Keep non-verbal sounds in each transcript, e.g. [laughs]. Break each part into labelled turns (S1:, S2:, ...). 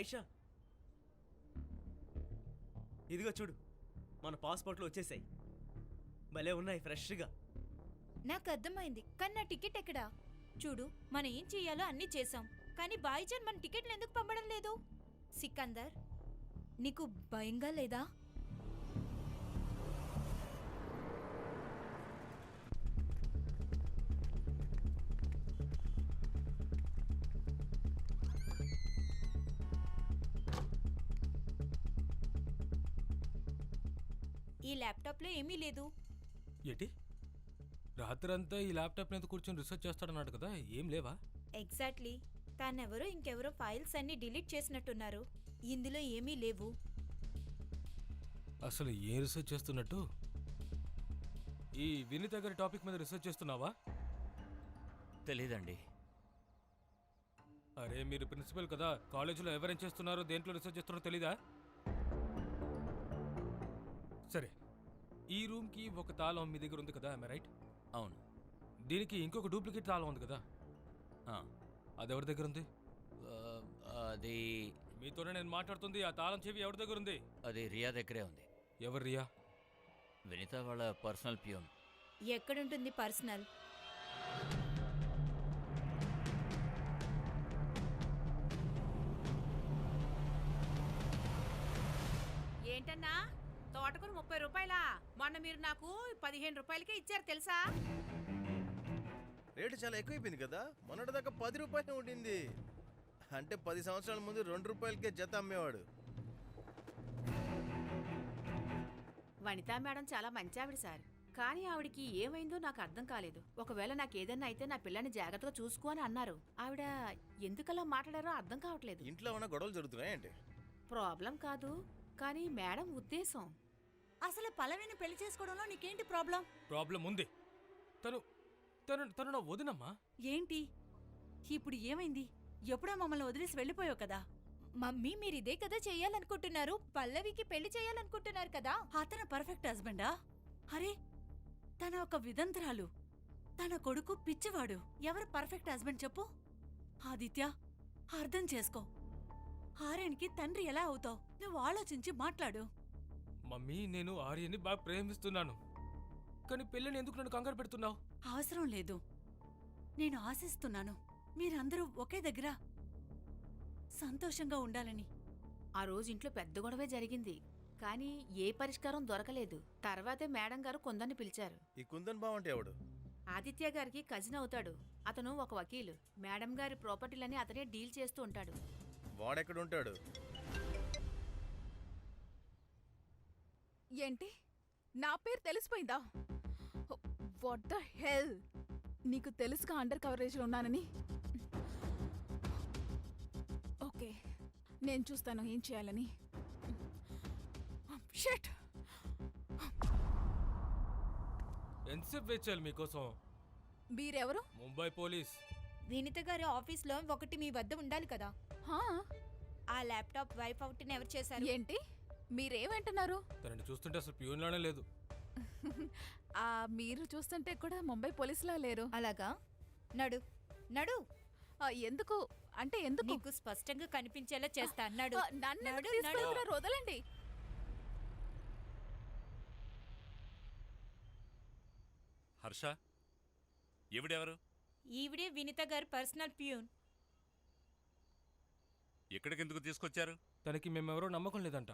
S1: ఆయిషా ఇదిగో చూడు మన పాస్పోర్ట్లు వచ్చేసాయి. భలే ఉన్నాయి ఫ్రెష్గా.
S2: నాకు అర్థమైంది కానీ నా టికెట్ ఎక్కడా? చూడు మనం ఏం చెయ్యాలో అన్నీ చేసాం కానీ బాయిజాన్ మన టికెట్లు ఎందుకు పంపడం లేదు? సికందర్ నీకు భయంగా లేదా? ఈ ల్యాప్టాప్లో ఏమీ లేదు.
S3: ఏంటి? రాత్రంతా ఈ ల్యాప్టాప్ మీద కూర్చొని రీసెర్చ్ చేస్తాడన్నాడు కదా ఏం లేవా?
S2: ఎగ్జాక్ట్లీ. తానెవరో ఇంకెవరో ఫైల్స్ అన్ని డిలీట్ చేసినట్టున్నారు. ఇందులో ఏమీ లేవు.
S3: అసలు ఏం రీసెర్చ్ చేస్తున్నట్టు? ఈ వినీత గారి టాపిక్ మీద రీసెర్చ్ చేస్తున్నావా?
S4: తెలీదండి.
S3: అరే మీరు ప్రిన్సిపల్ కదా కాలేజీలో ఎవరేం చేస్తున్నారో దేంట్లో రీసెర్చ్ చేస్తున్నారో తెలీదా? సరే ఈ రూమ్కి ఒక తాళం మీ దగ్గర ఉంది కదా రైట్
S4: అవును.
S3: దీనికి ఇంకొక డూప్లికేట్ తాళం ఉంది కదా.
S4: ఆ,
S3: అది ఎవరి దగ్గర ఉంది?
S4: అది
S3: మీతోనే నేను మాట్లాడుతుంది ఆ తాళం చెవి ఎవరి దగ్గర ఉంది?
S4: అది రియా దగ్గరే ఉంది.
S3: ఎవరు రియా?
S4: వినిత వాళ్ళ పర్సనల్ ప్యూన్.
S2: ఎక్కడుంటుంది పర్సనల్?
S5: ఏంటన్నా? తోటకూర ముప్పై రూపాయలా? మొన్న మీరు నాకు పదిహేను రూపాయలకే ఇచ్చారు తెలుసా?
S6: రేటు చాలా ఎక్కువైపోయింది కదా? మొన్నటిదాకా పది రూపాయలే ఉండింది. అంటే పది సంవత్సరాల ముందు రెండు రూపాయలకే జత అమ్మేవాడు.
S5: వనితా మేడం చాలా మంచి ఆవిడ సార్. కానీ ఆవిడకి ఏమైందో నాకు అర్థం కాలేదు. ఒకవేళ నాకు ఏదైనా అయితే నా పిల్లని జాగ్రత్తగా చూసుకో అని అన్నారు. ఆవిడ ఎందుకలా మాట్లాడారో అర్థం కావట్లేదు.
S6: ఇంట్లో ఉన్న గొడవలు జరుగుతున్నాయంటే
S5: ప్రాబ్లం కాదు. కానీ మేడం ఉద్దేశం.
S7: అసలు పల్లవిని పెళ్ళి చేసుకోవడంలో నీకేంటి ప్రాబ్లం?
S3: ప్రాబ్లం ఉంది. తను తను తను నా వదినమ్మా.
S7: ఏంటి? ఇప్పుడు ఏమైంది? ఎప్పుడో మమ్మల్ని వదిలేసి వెళ్ళిపోయావు కదా?
S2: మమ్మీ మీరు ఇదే కదా చేయాలనుకుంటున్నారు. పల్లవికి పెళ్ళి చేయాలనుకుంటున్నారు కదా?
S7: అతను పర్ఫెక్ట్ హస్బెండా? అరే తన ఒక విదంతరాలు. తన కొడుకు పిచ్చివాడు. ఎవరు పర్ఫెక్ట్ హస్బెండ్ చెప్పు? ఆదిత్య అర్థం చేసుకో. ఆర్యన్కి తండ్రి ఎలా అవుతావు? నువ్వు ఆలోచించి మాట్లాడు.
S3: మమ్మీ నేను ఆర్యని బాగా ప్రేమిస్తున్నాను. కానీ పెళ్ళిని ఎందుకు నన్ను కంగారు పెడుతున్నావు?
S7: అవసరం లేదు. నేను ఆశిస్తున్నాను. మీరందరూ ఒకే దగ్గర సంతోషంగా ఉండాలని.
S5: ఆ రోజు ఇంట్లో పెద్ద గొడవే జరిగింది. కానీ ఏ పరిష్కారం దొరకలేదు. తర్వాతే మేడం గారు కొందరిని పిలిచారు.
S6: ఈ కుందన్ బావ అంటే ఎవడు?
S5: ఆదిత్య గారికి కజిన్ అవుతాడు. అతను ఒక వకీలు. మేడం గారి ప్రాపర్టీలని అతనే డీల్ చేస్తూ ఉంటాడు.
S6: వాడెక్కడ ఉంటాడు
S8: ఏంటి? నా పేరు తెలిసిపోయిందా? వాట్ ద హెల్ నీకు తెలుసుగా అండర్ కవరేజ్లో ఉన్నానని. ఓకే నేను చూస్తాను ఏం చేయాలని. షట్
S3: ఎంతసేపు వెయిట్ చేయాలి మీకోసం?
S8: మీరెవరు?
S3: ముంబై పోలీస్.
S2: వినిత గారి ఆఫీస్లో ఒకటి మీ వద్ద ఉండాలి కదా? ఆ ల్యాప్టాప్ వైఫ్ అవుట్ ఎవరు చేశారు?
S8: ఏంటి? మీరేమంటున్నారు?
S3: తనని చూస్తుంటే అసలు ప్యూన్లానే లేదు.
S8: ఆ మీరు చూస్తుంటే కూడా ముంబై పోలీసులా లేరు.
S2: అలాగా? నడు నడు.
S8: ఆ, ఎందుకు? అంటే ఎందుకు?
S2: నీకు స్పష్టంగా కనిపించేలా చేస్తా నడు.
S8: ఆ, నన్ను ఎందుకు
S2: నడు, నడు.
S8: తీసుకెళ్తున్నారు? వదలండి.
S9: హర్ష ఎవడెవరు
S2: ఈవిడే వినిత గారి పర్సనల్ ప్యూన్.
S9: ఎక్కడికి ఎందుకు తీసుకొచ్చారు?
S3: తనకి మేమెవరో నమ్మకం లేదంట.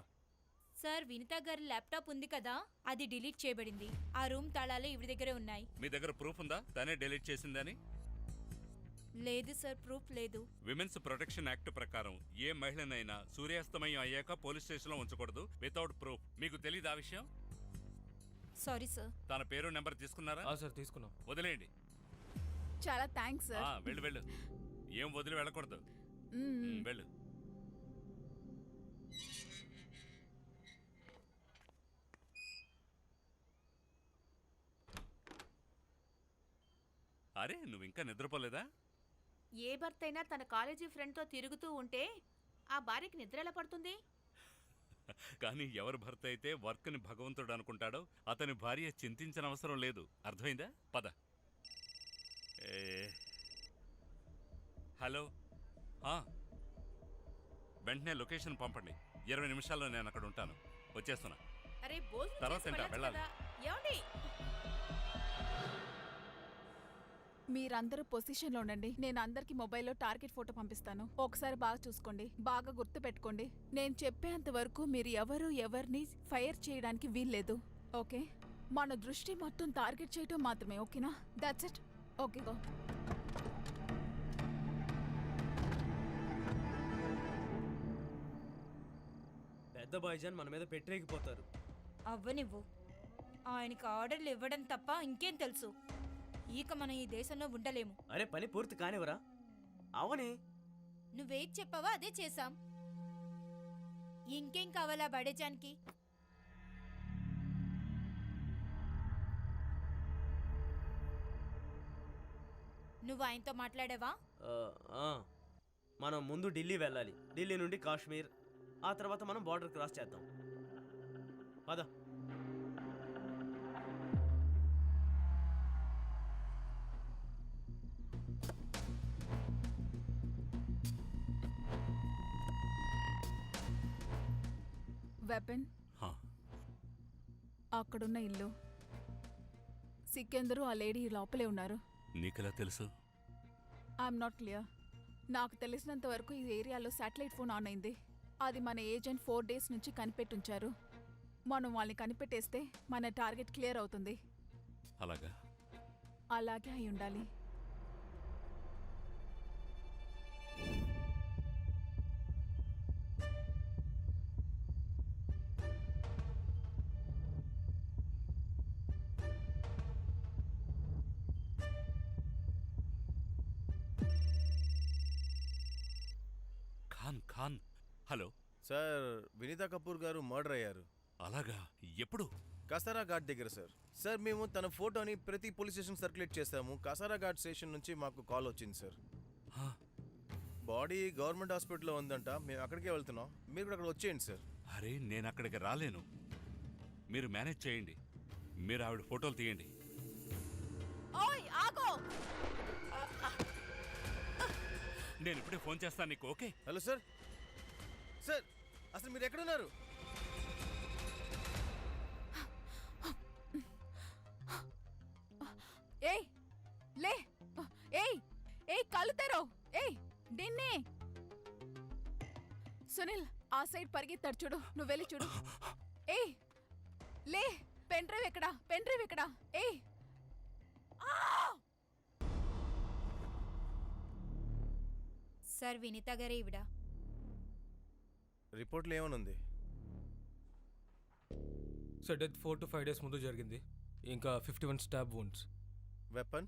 S2: సార్ వినిత గారి ల్యాప్టాప్ ఉంది కదా అది డిలీట్ చేయబడింది. ఆ రూమ్ తాళాలు ఈవిడ దగ్గరే ఉన్నాయి.
S9: మీ దగ్గర ప్రూఫ్ ఉందా? తనే డిలీట్ చేసిందని?
S2: లేదు సార్ ప్రూఫ్ లేదు.
S9: విమెన్స్ ప్రొటెక్షన్ యాక్ట్ ప్రకారం ఏ మహిళనైనా సూర్యాస్తమయం అయ్యాక పోలీస్ స్టేషన్లో ఉంచకూడదు. Without proof. మీకు తెలియదు ఆ విషయం?
S2: Sorry sir.
S9: తన పేరు నెంబర్ తీసుకున్నారా?
S3: ఆ సార్ తీసుకున్నాం.
S9: వదిలేయండి.
S8: చాలా థ్యాంక్స్
S9: ఆ,
S8: సార్
S9: వెళ్ళు వెళ్ళు. ఏం వదిలి వెళ్ళకూడదు.
S8: మ్మ్.
S9: వెళ్ళు. అరే నువ్వు ఇంకా నిద్రపోలేదా?
S5: ఏ భర్త అయినా తన కాలేజీ ఫ్రెండ్తో తిరుగుతూ ఉంటే ఆ భార్యకి నిద్ర ఎలా పడుతుంది?
S9: కానీ ఎవరి భర్త అయితే వర్క్ని భగవంతుడు అనుకుంటాడో అతని భార్య చింతించిన అవసరం లేదు. అర్థమైందా? పద. ఏ, హలో. ఆ, వెంటనే లొకేషన్ పంపండి. ఇరవై నిమిషాల్లో నేను అక్కడ ఉంటాను. వచ్చేస్తున్నా.
S5: అరే భోజనం
S9: తర్వాత
S5: చేసి
S9: తింటా,
S5: వెళ్ళొచ్చు
S9: వెళ్ళాలి.
S5: కదా. ఏమండి?
S8: మీరందరూ పొజిషన్లో ఉండండి. నేను అందరికి మొబైల్లో టార్గెట్ ఫోటో పంపిస్తాను. ఒకసారి బాగా చూసుకోండి. బాగా గుర్తు పెట్టుకోండి నేను చెప్పేంత వరకు మీరు ఎవరు ఎవరిని ఫైర్ చేయడానికి వీల్లేదు. ఓకే? మన దృష్టి మొత్తం టార్గెట్ చేయటం మాత్రమే ఓకేనా? దట్స్ ఇట్ ఓకే గో
S1: పెద్ద బాయ్జాన్ మన మీద పెట్టరేగిపోతారు.
S2: అవ్వనివ్వు. ఆయనకి ఆర్డర్లు ఇవ్వడం తప్ప ఇంకేం తెలుసు. ఇక మనం ఈ దేశంలో ఉండలేము.
S1: అరే పని పూర్తి కానివరా అవని.
S2: నువ్వేం చెప్పావో అదే చేశాం. ఇంకేం కావాలా బడేజానికి? నువ్వు ఆయనతో మాట్లాడావా?
S1: ఆ, ఆ. మనం ముందు ఢిల్లీ వెళ్ళాలి. ఢిల్లీ నుండి కాశ్మీర్ ఆ తర్వాత మనం బార్డర్ క్రాస్ చేద్దాం. పద.
S8: వెపన్
S9: హా,
S8: అక్కడున్న ఇల్లు. సిక్కెందరూ ఆ లేడీ లోపలే ఉన్నారు.
S9: నీకెలా తెలుసు?
S8: ఐఎమ్ నాట్ క్లియర్ నాకు తెలిసినంత వరకు ఈ ఏరియాలో శాటిలైట్ ఫోన్ ఆన్ అయింది. అది మన ఏజెంట్ ఫోర్ డేస్ నుంచి కనిపెట్టుంచారు. మనం వాళ్ళని కనిపెట్టేస్తే మన టార్గెట్ క్లియర్ అవుతుంది.
S9: అలాగా?
S8: అలాగే అయి ఉండాలి.
S9: ఖాన్ ఖాన్. హలో.
S6: సార్ వినీతా కపూర్ గారు మర్డర్ అయ్యారు.
S9: అలాగా? ఎప్పుడు?
S6: కసారా ఘాట్ దగ్గర సార్. సార్ మేము తన ఫోటోని ప్రతి పోలీస్ స్టేషన్ సర్క్యులేట్ చేస్తాము కసారా ఘాట్ స్టేషన్ నుంచి మాకు కాల్ వచ్చింది సార్.
S9: హా,
S6: బాడీ గవర్నమెంట్ హాస్పిటల్లో ఉందంట. మేము అక్కడికే వెళ్తున్నాం. మీరు కూడా అక్కడ వచ్చేయండి సార్.
S9: అరే నేను అక్కడికి రాలేను. మీరు మేనేజ్ చేయండి. మీరు ఆవిడ ఫోటోలు తీయండి. నేను ఇప్పుడే ఫోన్ చేస్తాను నీకు ఓకే?
S6: Hello sir. సార్ అసలు మీరు ఎక్కడున్నారు?
S8: ఏయ్ లే ఏయ్ ఏయ్ కళ్ళు తెరో ఏయ్ డిన్నే సునీల్ ఆ సైడ్ పరిగెత్తాడు చూడు నువ్వు వెళ్ళి చూడు. ఏయ్ లే పెన్ డ్రైవ్ ఎక్కడా పెన్ డ్రైవ్ ఎక్కడా ఏయ్!
S2: సార్ వినీత గారే ఇవిడ?
S6: రిపోర్ట్లో ఏమనుంది?
S3: Sir death four to five days ముందు జరిగింది. ఇంకా fifty one stab wounds
S6: weapon?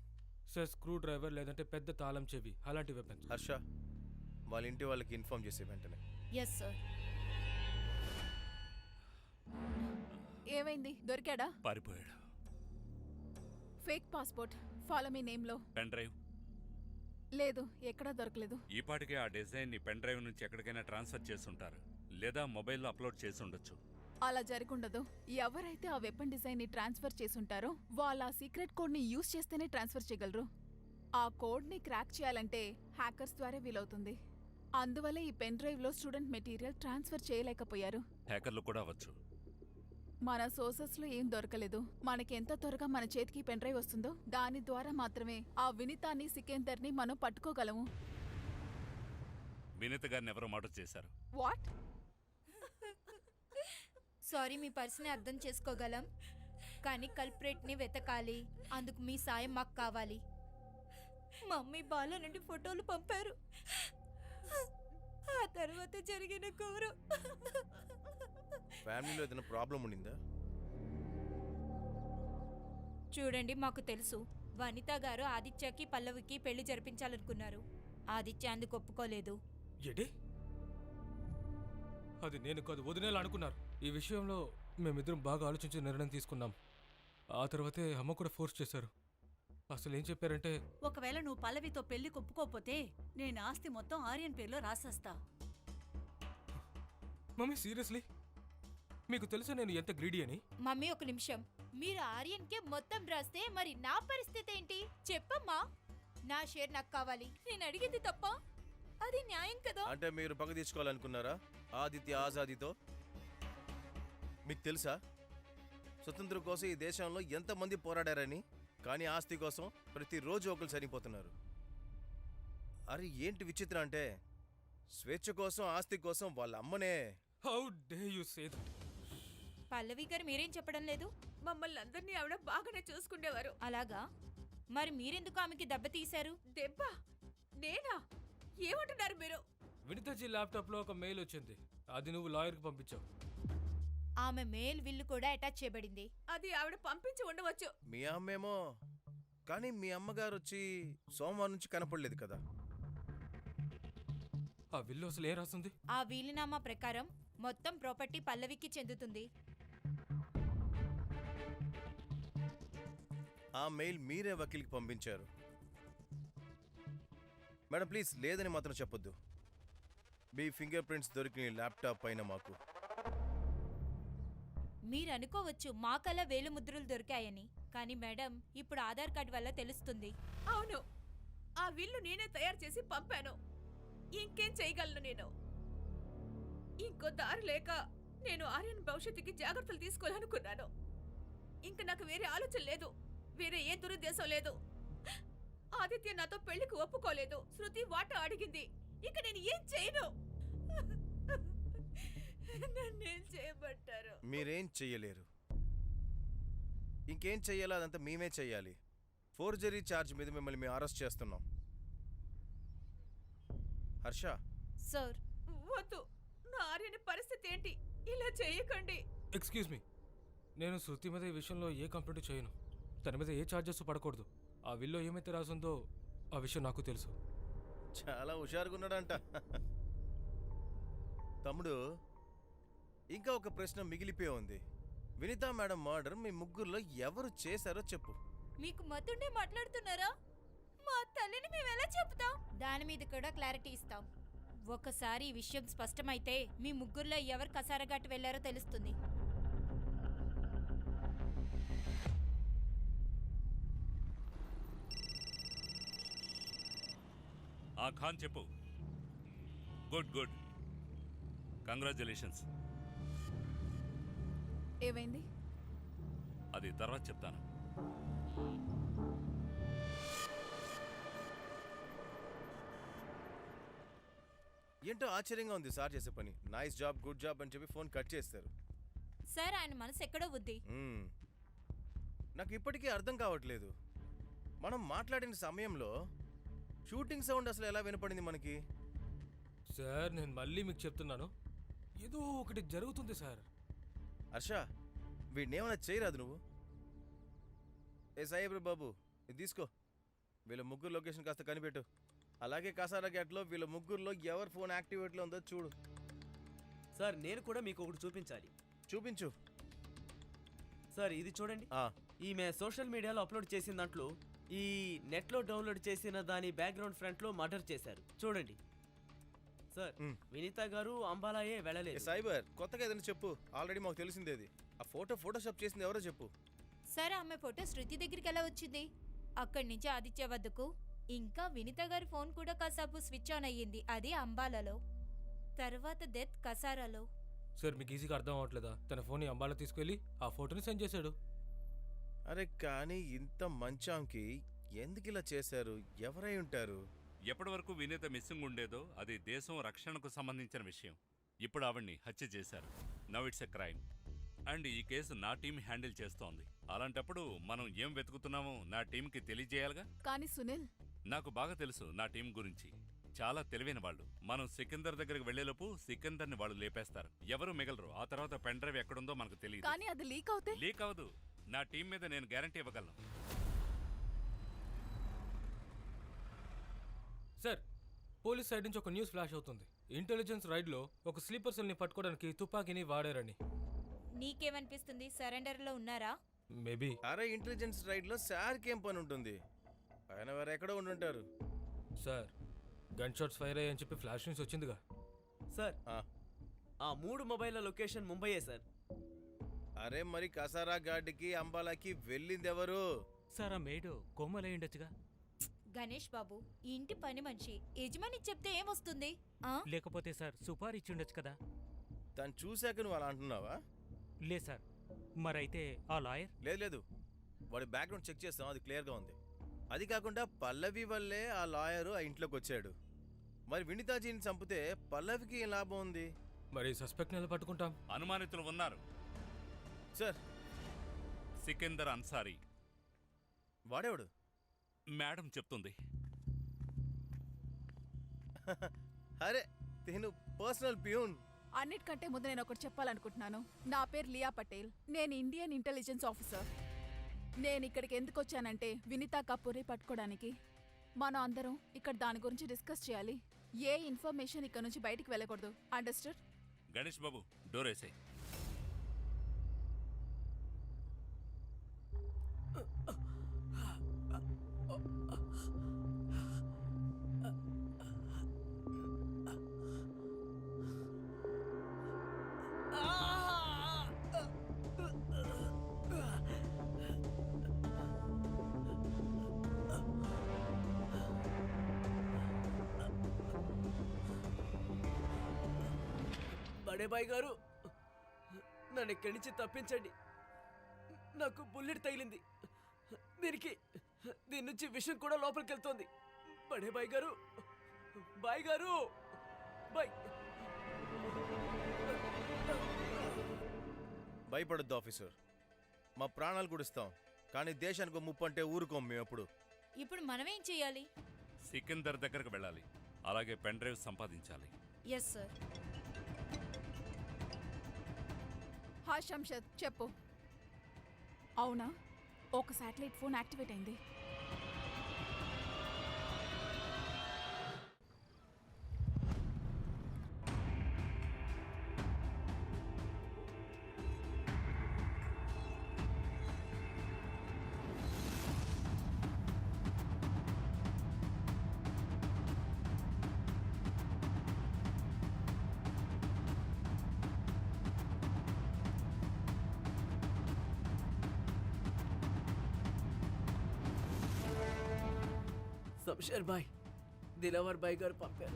S3: Sir screwdriver లేదంటే పెద్ద తాళం చెవి అలాంటి వెపన్స్.
S6: హర్ష వాళ్ళ ఇంటి వాళ్ళకి ఇన్ఫార్మ్ చేసే వెంటనే.
S2: ఎస్ సార్
S8: ఏమైంది? దొరికాడా?
S9: పారిపోయాడు.
S8: ఫేక్ పాస్పోర్ట్ ఫాలో మీ నేమ్లో
S9: పెన్ డ్రైవ్
S8: లేదు ఎక్కడా దొరకలేదు.
S9: ఈ పాటికే ఆ డిజైన్ని పెన్ డ్రైవ్ నుంచి ఎక్కడికైనా ట్రాన్స్ఫర్ చేసుంటారు. లేదా మొబైల్లో అప్లోడ్ చేసి ఉండొచ్చు
S8: అలా జరగకుండదు ఎవరైతే ఆ వెపన్ డిజైన్ని ట్రాన్స్ఫర్ చేసుంటారో వాళ్ళు ఆ సీక్రెట్ కోడ్ని యూజ్ చేస్తేనే ట్రాన్స్ఫర్ చేయగలరు. ఆ కోడ్ని క్రాక్ చేయాలంటే హ్యాకర్స్ ద్వారా వీలవుతుంది. అందువల్ల ఈ పెన్ డ్రైవ్లో స్టూడెంట్ మెటీరియల్ ట్రాన్స్ఫర్ చేయలేకపోయారు.
S9: హ్యాకర్లు కూడా అవ్వచ్చు.
S8: మన సోర్సెస్లో ఏం దొరకలేదు. మనకి ఎంత త్వరగా మన చేతికి పెన్ డ్రైవ్ వస్తుందో దాని ద్వారా మాత్రమే ఆ వినితాన్ని సికేందర్ని మనం పట్టుకోగలము.
S9: వినీత గారిని ఎవరో మర్డర్ చేశారు.
S8: వాట్?
S2: సారీ మీ పరిస్థితిని అర్థం చేసుకోగలం. కానీ కల్ప్రేట్ని వెతకాలి. అందుకు మీ సాయం మాకు కావాలి. మమ్మీ బాల నుండి ఫోటోలు పంపారు. ఆ తర్వాత జరిగిన ఘోరం.
S6: ఫ్యామిలీలో ఏదైనా ప్రాబ్లం ఉండిందా?
S2: చూడండి మాకు తెలుసు. వనిత గారు ఆదిత్యకి పల్లవికి పెళ్ళి జరిపించాలనుకున్నారు. ఆదిత్య అందుకు ఒప్పుకోలేదు.
S3: అది నేను కాదు వదినేలా అనుకున్నారు. ఈ విషయంలో మేమిద్దరం బాగా ఆలోచించి నిర్ణయం తీసుకున్నాం. ఆ తర్వాతే అమ్మ కూడా ఫోర్స్ చేశారు. అసలు ఏం చెప్పారంటే
S7: ఒకవేళ నువ్వు పల్లవితో పెళ్ళి కొప్పుకోపోతే నేను ఆస్తి మొత్తం ఆర్యన్ పేరులో రాసేస్తా.
S3: Mummy seriously? మీకు తెలుసా నేను ఎంత గ్రీడీ అని?
S2: మమ్మీ ఒక నిమిషం. మీరు ఆర్యన్కే మొత్తం రాస్తే మరి నా పరిస్థితి ఏంటి? చెప్పమ్మా. నా షేర్ నాకు కావాలి. నేను అడిగింది తప్ప అది న్యాయం కదా?
S6: అంటే మీరు పగ తీర్చుకోవాలనుకున్నారా ఆదిత్య ఆజాదీతో? మీకు తెలుసా? స్వతంత్రం కోసం ఈ దేశంలో ఎంతమంది పోరాడారని? కానీ ఆస్తి కోసం ప్రతిరోజు ఒకరు చనిపోతున్నారు. అరే ఏంటి విచిత్రం అంటే? స్వేచ్ఛ కోసం ఆస్తి కోసం వాళ్ళ అమ్మనే.
S3: How dare you say that
S2: Pallavi garu మీరేం చెప్పడం లేదు?
S5: మమ్మల్ని అందరినీ ఆవిడ బాగానే చూసుకునేవారు
S2: అలాగా? మరి మీరెందుకు ఆమెకి దెబ్బ తీశారు?
S5: దెబ్బ? నేనా? ఏమంటున్నారు మీరు?
S3: వినితజీ ల్యాప్టాప్లో ఒక మెయిల్ వచ్చింది. అది నువ్వు లాయర్కి పంపించావు.
S2: ఆమె మేల్ విల్లు కూడా అటాచ్ చేయబడింది.
S5: అది ఆవిడ పంపించి ఉండవచ్చు.
S6: మీ అమ్మేమో కానీ మీ అమ్మగారు వచ్చి సోమవారం నుంచి కనపడలేదు కదా.
S3: ఆ విల్లు అసలు ఏం రాస్తుంది
S2: ఆ వీలునామా ప్రకారం మొత్తం ప్రాపర్టీ పల్లవికి చెందుతుంది.
S6: ఆ మెయిల్ మీరే వకీల్కి పంపించారు. మేడం ప్లీజ్ లేదని మాత్రం చెప్పొద్దు. మీ ఫింగర్ ప్రింట్స్ దొరికిన ల్యాప్టాప్ పైన మాకు.
S2: మీరు అనుకోవచ్చు మాకలా వేలు ముద్రలు దొరికాయని. కానీ మేడం ఇప్పుడు ఆధార్ కార్డు వల్ల తెలుస్తుంది.
S5: అవును. ఆ విల్లు నేనే తయారు చేసి పంపాను. ఇంకేం చేయగలను నేను? ఇంకో దారి లేక నేను ఆర్యన్ భవిష్యత్తుకి జాగ్రత్తలు తీసుకోవాలనుకున్నాను. ఇంక నాకు వేరే ఆలోచన లేదు. వేరే ఏ దురుద్దేశం లేదు. ఆదిత్య నాతో పెళ్ళికి ఒప్పుకోలేదు. శృతి వాట అడిగింది. ఇక నేను ఏం చేయను? నన్నేం చేయబట్టారు
S6: మీరేం చెయ్యలేరు. ఇంకేం చెయ్యాలో అదంతా మేమే చెయ్యాలి. ఫోర్జరీ ఛార్జ్ మీద మిమ్మల్ని మేము అరెస్ట్ చేస్తున్నాం. హర్ష.
S2: సార్
S5: వద్దు. నా ఆర్యని పరిస్థితి ఏంటి? ఇలా చేయకండి.
S3: Excuse me. నేను శృతి మీద ఈ విషయంలో ఏ కంప్లైంట్ చేయను. తన మీద ఏ ఛార్జెస్ పడకూడదు. ఆ విల్లో ఏమైతే రాసిందో ఆ విషయం నాకు తెలుసు.
S6: చాలా హుషారుగా ఉన్నాడంట తమ్ముడు ఇంకా ఒక ప్రశ్న మిగిలిపోయి ఉంది. వినితా మేడం మర్డర్ మీ ముగ్గురులో ఎవరు చేశారో చెప్పు.
S2: మీకు మతుండే మాట్లాడుతున్నారా? మా తల్లిని మేము ఎలా చెప్తాం? దాని మీద కూడా క్లారిటీ ఇస్తాం. ఒకసారి ఈ విషయం స్పష్టమైతే మీ ముగ్గురులో ఎవరు కసారఘాట్ వెళ్ళారో తెలుస్తుంది.
S9: ఆ ఖాన్ చెప్పు. Good good. కంగ్రాచులేషన్స్
S8: ఏమైంది?
S9: అది తర్వాత చెప్తాను.
S6: ఏంటో ఆశ్చర్యంగా ఉంది సార్ చేసే పని. నైస్ జాబ్ గుడ్ జాబ్ అని చెప్పి ఫోన్ కట్ చేస్తారు.
S2: సార్ ఆయన మనసు ఎక్కడో ఉంది.
S6: నాకు ఇప్పటికీ అర్థం కావట్లేదు. మనం మాట్లాడిన సమయంలో షూటింగ్ సౌండ్ అసలు ఎలా వినపడింది మనకి?
S3: సార్ నేను మళ్ళీ మీకు చెప్తున్నాను. ఏదో ఒకటి జరుగుతుంది సార్.
S6: హర్ష వీడినేమైనా చేయరాదు నువ్వు. ఏ సాయిబ్ర బాబు ఇది తీసుకో. వీళ్ళ ముగ్గురు లొకేషన్ కాస్త కనిపెట్టు. అలాగే కసారా గేట్లో వీళ్ళ ముగ్గురులో ఎవరి ఫోన్ యాక్టివేట్లో ఉందో చూడు.
S1: సార్ నేను కూడా మీకు ఒకటి చూపించాలి.
S6: చూపించు.
S1: సార్ ఇది చూడండి. ఈమె సోషల్ మీడియాలో అప్లోడ్ చేసిన దాంట్లో ఈ నెట్లో డౌన్లోడ్ చేసిన దాని బ్యాక్గ్రౌండ్ ఫ్రంట్లో మర్డర్ చేశారు. చూడండి. సార్. వినీత గారు అంబాలాయే
S6: ఏ
S1: వెళ్ళలేదు
S6: సైబర్ కొత్తగా ఏదైనా చెప్పు. ఆల్రెడీ మాకు తెలిసిందేది ఆ ఫోటో ఫోటోషాప్ చేసింది ఎవరో చెప్పు.
S2: సార్ ఆమె ఫోటో శృతి దగ్గరికి ఎలా వచ్చింది? అక్కడి నుంచి ఆదిత్య వద్దకు. ఇంకా వినిత గారి ఫోన్ కూడా కాసేపు స్విచ్ ఆన్ అయ్యింది. అది అంబాలలో. తర్వాత డెత్ కసారాలో.
S3: సార్ మీకు ఈజీగా అర్థం అవ్వట్లేదా? తన ఫోన్ని అంబాలా తీసుకెళ్ళి ఆ ఫోటోని సెండ్ చేశాడు.
S6: అరే కానీ ఇంత మంచాంకి ఎందుకు ఇలా చేశారు? ఎవరై ఉంటారు?
S9: ఎప్పటి వరకు వినేత మిస్సింగ్ ఉండేదో అది దేశం రక్షణకు సంబంధించిన విషయం. ఇప్పుడు ఆవిడ్ని హత్య చేశారు. Now it's a crime and ఈ కేసు నా టీం హ్యాండిల్ చేస్తోంది. అలాంటప్పుడు మనం ఏం వెతుకుతున్నామో నా టీంకి తెలియజేయాలిగా?
S8: కానీ సునీల్.
S9: నాకు బాగా తెలుసు నా టీం గురించి. చాలా తెలివైన వాళ్ళు. మనం సికిందర్ దగ్గరికి వెళ్ళేలోపు సికిందర్ని వాళ్ళు లేపేస్తారు. ఎవరు మిగలరు? ఆ తర్వాత పెన్ డ్రైవ్ ఎక్కడుందో మనకు తెలియదు.
S8: కానీ అది లీక్ అవుతే?
S9: లీక్ అవదు నా టీం మీద నేను గ్యారంటీ ఇవ్వగలను.
S3: సార్ పోలీస్ సైడ్ నుంచి ఒక న్యూస్ ఫ్లాష్ అవుతుంది. ఇంటెలిజెన్స్ రైడ్లో ఒక స్లీపర్ సెల్ని పట్టుకోవడానికి తుపాకీని వాడారని.
S2: నీకేమనిపిస్తుంది? సరెండర్లో ఉన్నారా?
S3: మేబీ.
S6: అరే ఇంటెలిజెన్స్ రైడ్లో సార్కి ఏం పని ఉంటుంది ఆయన వేరే ఎక్కడో ఉండుంటారు.
S3: సార్ గన్ షాట్స్ ఫైర్ అయ్యాయని చెప్పి ఫ్లాష్ న్యూస్ వచ్చిందిగా.
S1: సార్
S6: ఆ,
S1: ఆ మూడు మొబైల్ల లొకేషన్ ముంబైయే సార్.
S6: అరే మరి కసారా గాడికి అంబాలాకి వెళ్ళింది ఎవరు
S10: సార్ ఆ మేడు కోమలై ఉండొచ్చుగా
S2: గణేష్ బాబు ఈ ఇంటి పని మనిషి. యజమాని చెప్తే ఏమొస్తుంది? ఆ?
S10: లేకపోతే సార్ సుపారీ ఇచ్చి ఉండొచ్చు కదా.
S6: తను చూశాక నువ్వు అలా అంటున్నావా?
S10: లేదు సార్. మరైతే ఆ లాయర్?
S6: లేదు లేదు. వాడి బ్యాక్గ్రౌండ్ చెక్ చేస్తాం అది క్లియర్గా ఉంది. అది కాకుండా పల్లవి వల్లే ఆ లాయరు ఆ ఇంట్లోకి వచ్చాడు. మరి వినితాజీని చంపితే పల్లవికి ఏం లాభం ఉంది?
S3: మరి సస్పెక్ట్ ఎలా పట్టుకుంటాం?
S9: అనుమానితులు ఉన్నారు.
S6: సార్.
S9: సికిందర్ అన్సారీ.
S6: వాడేవాడు?
S9: మేడం చెప్తుంది.
S6: అరే తిను పర్సనల్ ప్యూన్.
S8: అన్నిటికంటే ముందు నేను ఒకటి చెప్పాలనుకుంటున్నాను. నా పేరు లియా పటేల్. నేను ఇండియన్ ఇంటెలిజెన్స్ ఆఫీసర్. నేను ఇక్కడికి ఎందుకు వచ్చానంటే వినితా కపూర్ని పట్టుకోవడానికి. మనం అందరం ఇక్కడ దాని గురించి డిస్కస్ చేయాలి. ఏ ఇన్ఫర్మేషన్ ఇక్కడ నుంచి బయటికి వెళ్ళకూడదు. అండర్స్టూడ్?
S9: గణేష్ బాబు డోరేసాయి
S1: బడేబాయ్ గారు నన్ను ఇక్కడి నుంచి తప్పించండి. నాకు బుల్లెట్ తగిలింది. దీనికి దీని నుంచి విషం కూడా లోపలికి వెళ్తోంది. బడేబాయ్ గారు బాయ్ గారు బాయ్.
S6: భయపడొద్దు ఆఫీసర్. మా ప్రాణాలు కూడా ఇస్తాం. కానీ దేశానికి ముప్పు అంటే ఊరుకోం మేము ఎప్పుడు.
S2: ఇప్పుడు మనమేం చేయాలి?
S9: సికిందర్ దగ్గరకు వెళ్ళాలి. అలాగే పెన్ డ్రైవ్ సంపాదించాలి.
S2: ఎస్ సార్
S8: హా శంషద్ చెప్పు. అవునా? ఒక శాటిలైట్ ఫోన్ యాక్టివేట్ అయింది.
S1: శంషేర్ బాయ్ దిలవర్ బాయ్ గారు పంపారు.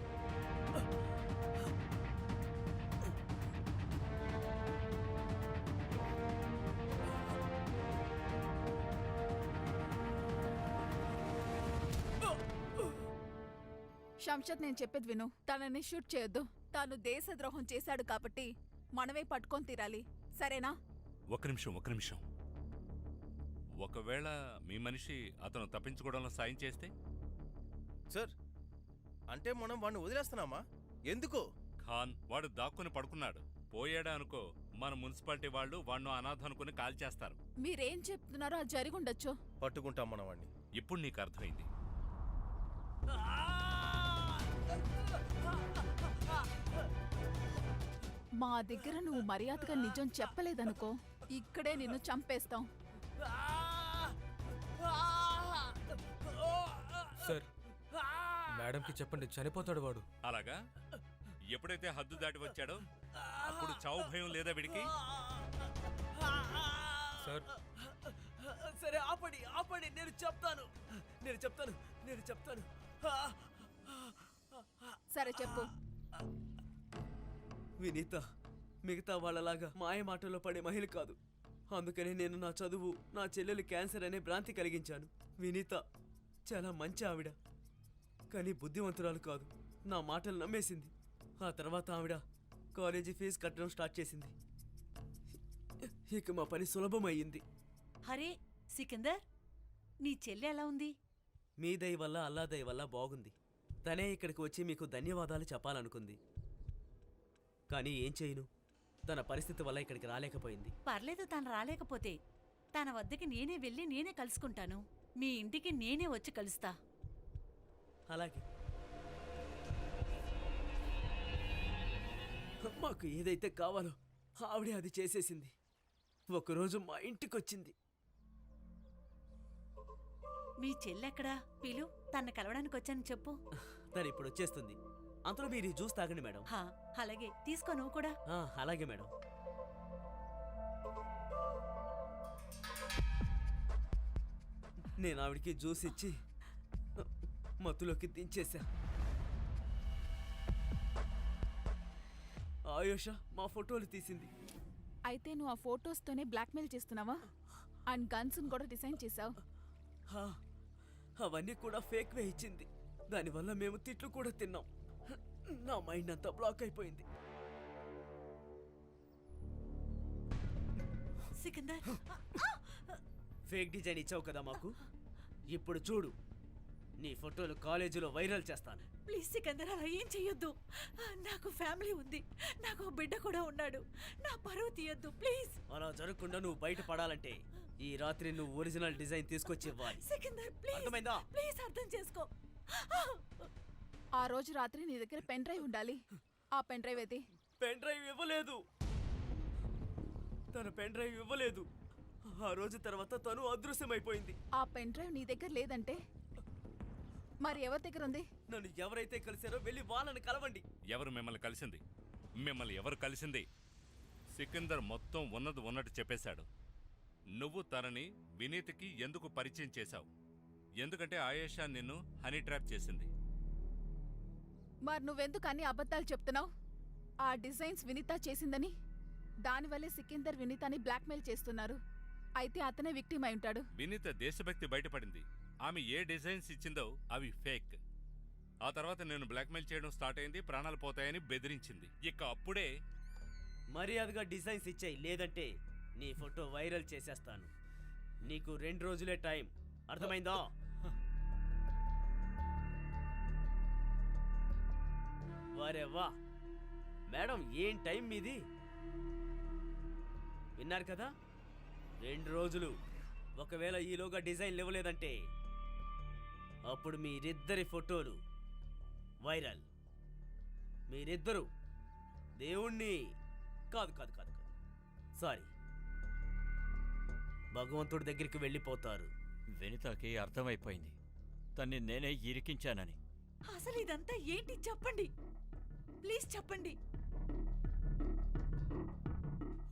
S8: శంషద్ నేను చెప్పేది విను. తనని షూట్ చేయొద్దు. తాను దేశద్రోహం చేశాడు కాబట్టి మనమే పట్టుకొని తీరాలి. సరేనా?
S9: ఒక నిమిషం ఒక నిమిషం. ఒకవేళ మీ మనిషి అతను తప్పించుకోవడంలో సాయం చేస్తే?
S6: సార్ అంటే మనం వాడిని వదిలేస్తున్నామా? ఎందుకు?
S9: ఖాన్ వాడు దాక్కుని పడుకున్నాడు. పోయాడా అనుకో మన మున్సిపాలిటీ వాళ్ళు వాడిని అనాథ అనుకుని కాల్ చేస్తారు
S8: మీరేం చెప్తున్నారో అది జరిగి ఉండొచ్చు
S6: పట్టుకుంటాం మనం వాడిని
S9: ఇప్పుడు నీకు అర్థమైంది.
S8: మా దగ్గర నువ్వు మర్యాదగా నిజం చెప్పలేదనుకో ఇక్కడే నిన్ను చంపేస్తాం.
S3: మేడంకి చెప్పండి చనిపోతాడు వాడు.
S9: అలాగా? ఎప్పుడైతే హద్దు దాటి వచ్చాడో అప్పుడు చావు భయం లేదా వీడికి?
S3: సార్.
S1: సరే ఆపండి ఆపండి నేను చెప్తాను. నేను చెప్తాను నేను చెప్తాను.
S8: సరే చెప్పు.
S1: వినీత మిగతా వాళ్ళలాగా మాయ మాటల్లో పడే మహిళ కాదు. అందుకనే నేను నా చదువు నా చెల్లెలు క్యాన్సర్ అనే భ్రాంతి కలిగించాను. వినీత చాలా మంచి ఆవిడ. కానీ బుద్ధివంతురాలు కాదు. నా మాటలు నమ్మేసింది. ఆ తర్వాత ఆవిడ కాలేజీ ఫీజు కట్టడం స్టార్ట్ చేసింది. ఇక మా పని సులభమయ్యింది.
S7: హరే సికిందర్ నీ చెల్లి ఎలా ఉంది?
S1: మీ దయ వల్ల అల్లా దయ వల్ల బాగుంది. తనే ఇక్కడికి వచ్చి మీకు ధన్యవాదాలు చెప్పాలనుకుంది. కానీ ఏం చేయను? తన పరిస్థితి వల్ల ఇక్కడికి రాలేకపోయింది.
S7: పర్లేదు తను రాలేకపోతే. తన వద్దకి నేనే వెళ్ళి నేనే కలుసుకుంటాను. మీ ఇంటికి నేనే వచ్చి కలుస్తా.
S1: అలాగే. మాకు ఏదైతే కావాలో ఆవిడే అది చేసేసింది. ఒకరోజు మా ఇంటికి వచ్చింది
S7: మీ చెల్లెక్కడా? పిలు తన కలవడానికి వచ్చాను చెప్పు.
S1: తను ఇప్పుడు వచ్చేస్తుంది అంతలో మీరు ఈ జ్యూస్ తాగండి మేడం.
S7: హా అలాగే. తీసుకో నువ్వు కూడా.
S1: ఆ, అలాగే మేడం. నేను ఆవిడకి జ్యూస్ ఇచ్చి మత్తులోకి దించేశా. ఆయుష మా ఫోటోలు తీసింది.
S8: అయితే నువ్వు ఆ ఫొటోస్తోనే బ్లాక్మెయిల్ చేస్తున్నావా? అండ్ గన్స్ కూడా డిజైన్ చేసావు
S1: హా, అవన్నీ కూడా ఫేక్ వే ఇచ్చింది. దానివల్ల మేము తిట్లు కూడా తిన్నాం. నా మైండ్ అంతా బ్లాక్ అయిపోయింది.
S7: సికందర్.
S1: ఫేక్ డిజైన్ ఇచ్చావు కదా మాకు? ఇప్పుడు చూడు. నీ ఫోటోలు కాలేజీలో వైరల్ చేస్తాను.
S7: ప్లీజ్ సికందర్ అలా ఏం చెయ్యొద్దు. నాకు ఫ్యామిలీ ఉంది. నాకు బిడ్డ కూడా ఉన్నాడు. నా పరువు తీయొద్దు ప్లీజ్.
S1: అలా జరగకుండా నువ్వు బయట పడాలంటే ఈ రాత్రి నువ్వు ఒరిజినల్ డిజైన్ తీసుకొచ్చి ఇవ్వాలి.
S7: సికందర్ ప్లీజ్.
S1: అర్థమైందా?
S7: ప్లీజ్ అర్థం చేసుకో.
S8: ఆ రోజు రాత్రి నీ దగ్గర పెన్ డ్రైవ్ ఉండాలి. ఆ పెన్ డ్రైవ్ ఏది?
S1: పెన్ డ్రైవ్ ఇవ్వలేదు. తన పెన్ డ్రైవ్ ఇవ్వలేదు. ఆ రోజు తర్వాత తను అదృశ్యమైపోయింది.
S8: ఆ పెన్ డ్రైవ్ నీ దగ్గర లేదంటే మరి ఎవరి దగ్గర ఉంది?
S1: నన్ను ఎవరైతే కలిసారో వెళ్ళి వాళ్ళని కలవండి.
S9: ఎవరు మిమ్మల్ని కలిసింది? మిమ్మల్ని ఎవరు కలిసింది? సికిందర్ మొత్తం ఉన్నది ఉన్నట్టు చెప్పేశాడు. నువ్వు తనని వినీత్కి ఎందుకు పరిచయం చేశావు? ఎందుకంటే ఆయేషా నిన్ను హనీ ట్రాప్ చేసింది.
S8: మరి నువ్వెందుకు అన్ని అబద్ధాలు చెప్తున్నావు? ఆ డిజైన్స్ వినీత చేసిందని దానివల్లే సికిందర్ వినీతాని బ్లాక్మెయిల్ చేస్తున్నారు. అయితే అతనే విక్టిమ్ అయి ఉంటాడు.
S9: వినీత దేశభక్తి బయటపడింది. ఆమె ఏ డిజైన్స్ ఇచ్చిందో అవి ఫేక్. ఆ తర్వాత నేను బ్లాక్మెయిల్ చేయడం స్టార్ట్ అయింది ప్రాణాలు పోతాయని బెదిరించింది. ఇక అప్పుడే
S1: మర్యాదగా డిజైన్స్ ఇచ్చాయి లేదంటే నీ ఫోటో వైరల్ చేసేస్తాను. నీకు రెండు రోజులే టైం. అర్థమైందా? వారే వా. మేడం ఏం టైం మీది? విన్నారు కదా? రెండు రోజులు. ఒకవేళ ఈలోగా డిజైన్ ఇవ్వలేదంటే అప్పుడు మీరిద్దరి ఫోటోలు వైరల్. మీరిద్దరు దేవుణ్ణి కాదు కాదు కాదు కాదు. సారీ. భగవంతుడి దగ్గరికి వెళ్ళిపోతారు.
S4: వినితకి అర్థమైపోయింది. తన్ని నేనే ఇరికించానని.
S7: అసలు ఇదంతా ఏంటి? చెప్పండి. ప్లీజ్ చెప్పండి.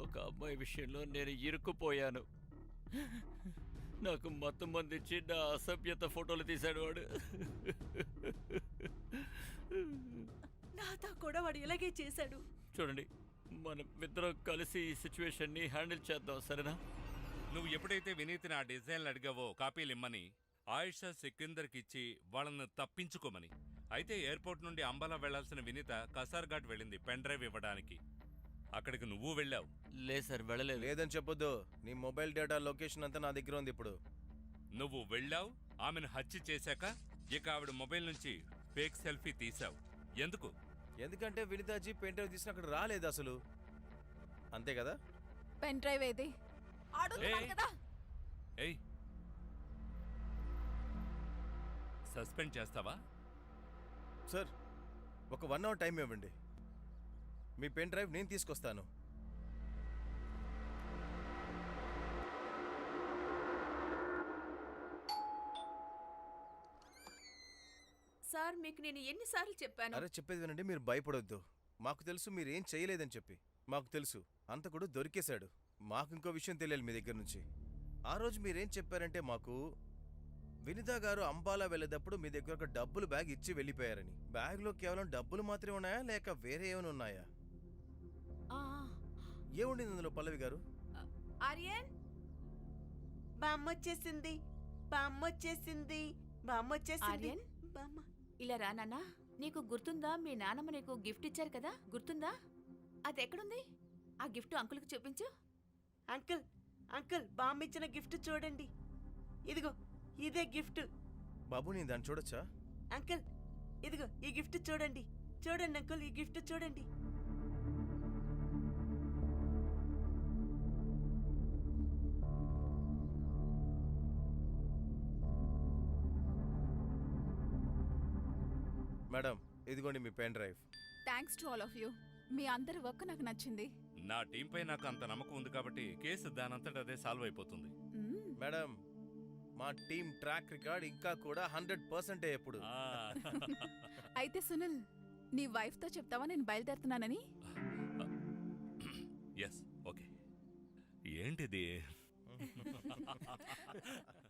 S4: ఒక అమ్మాయి విషయంలో నేను ఇరుక్కుపోయాను. నాకు మొత్తం మందిచ్చి నా అసభ్యత ఫోటోలు తీశాడు వాడు.
S7: నాతో కూడా వాడు ఇలాగే చేశాడు.
S4: చూడండి మనం ఇద్దరం కలిసి ఈ సిచ్యువేషన్ని హ్యాండిల్ చేద్దాం సరేనా?
S9: నువ్వు ఎప్పుడైతే వినీతిని ఆ డిజైన్లు అడిగావో కాపీలు ఇమ్మని ఆయిషా సికిందర్కి ఇచ్చి వాళ్ళని తప్పించుకోమని. అయితే ఎయిర్పోర్ట్ నుండి అంబాలా వెళ్ళాల్సిన వినీత కసార్ఘాట్ వెళ్ళింది పెన్ డ్రైవ్ ఇవ్వడానికి. అక్కడికి నువ్వు వెళ్ళావు.
S4: లేదు సార్ వెళ్ళలేదు.
S6: లేదని చెప్పొద్దు. నీ మొబైల్ డేటా లొకేషన్ అంతా నా దగ్గర ఉంది ఇప్పుడు.
S9: నువ్వు వెళ్ళావు ఆమెను హత్య చేశాక ఇక ఆవిడ మొబైల్ నుంచి ఫేక్ సెల్ఫీ తీశావు. ఎందుకు?
S6: ఎందుకంటే వినితాజీ పెన్ డ్రైవ్ తీసిన అక్కడ రాలేదు అసలు. అంతే కదా?
S8: పెన్ డ్రైవ్ ఏది? అడుగుతున్నాను
S9: ఏయ్.
S8: కదా.
S9: ఏయ్. సస్పెండ్ చేస్తావా?
S6: సార్ ఒక వన్ అవర్ టైం ఇవ్వండి. మీ పెన్ డ్రైవ్ నేను తీసుకొస్తాను.
S5: సార్ మీకు నేను ఎన్నిసార్లు చెప్పాను?
S6: అరే చెప్పేది వినండి మీరు భయపడొద్దు. మాకు తెలుసు మీరు ఏం చేయలేదని చెప్పి. మాకు తెలుసు అంతకుడు దొరికేశాడు. మాకు ఇంకో విషయం తెలియాలి మీ దగ్గర నుంచి. ఆ రోజు మీరేం చెప్పారంటే మాకు వినితా గారు అంబాలా వెళ్ళేటప్పుడు మీ దగ్గర ఒక డబ్బులు బ్యాగ్ ఇచ్చి వెళ్ళిపోయారని. బ్యాగ్లో కేవలం డబ్బులు మాత్రమే ఉన్నాయా లేక వేరే ఏమైనా ఉన్నాయా? ఏముండింది అందులో పల్లవి గారు?
S5: ఆర్యన్?
S11: బామ్మ వచ్చేసింది బామ్మ వచ్చేసింది బామ్మ వచ్చేసింది
S5: ఆర్యన్?
S11: బామ్మ.
S5: ఇలా రా నాన్న. నీకు గుర్తుందా? మీ నాన్నమ్మ నీకు గిఫ్ట్ ఇచ్చారు కదా? గుర్తుందా? అది ఎక్కడుంది? ఆ గిఫ్ట్ అంకుల్కి చూపించు.
S11: అంకుల్ అంకుల్ బామ్మ ఇచ్చిన గిఫ్ట్ చూడండి. ఇదిగో ఇదే గిఫ్ట్.
S6: బాబు నేను దాన్ని చూడొచ్చా?
S11: అంకుల్ ఇదిగో ఈ గిఫ్ట్ చూడండి. చూడండి అంకుల్ ఈ గిఫ్ట్ చూడండి.
S6: ఇదిగోండి మీ pen drive.
S8: Thanks to all of you మీ అందరి వర్క్ నాకు నచ్చింది.
S9: నా టీంపై నాకు అంత నమ్మకం ఉంది కాబట్టి కేసు దానంతట అదే సాల్వ్ అయిపోతుంది.
S6: మేడం మా టీం ట్రాక్ రికార్డ్ ఇంకా కూడా హండ్రెడ్ పర్సెంటే ఎప్పుడు.
S8: అయితే సునీల్ నీ వైఫ్తో చెప్తావా నేను బయలుదేరుతున్నానని?
S9: ఎస్ ఓకే ఏంటిది? [laughs]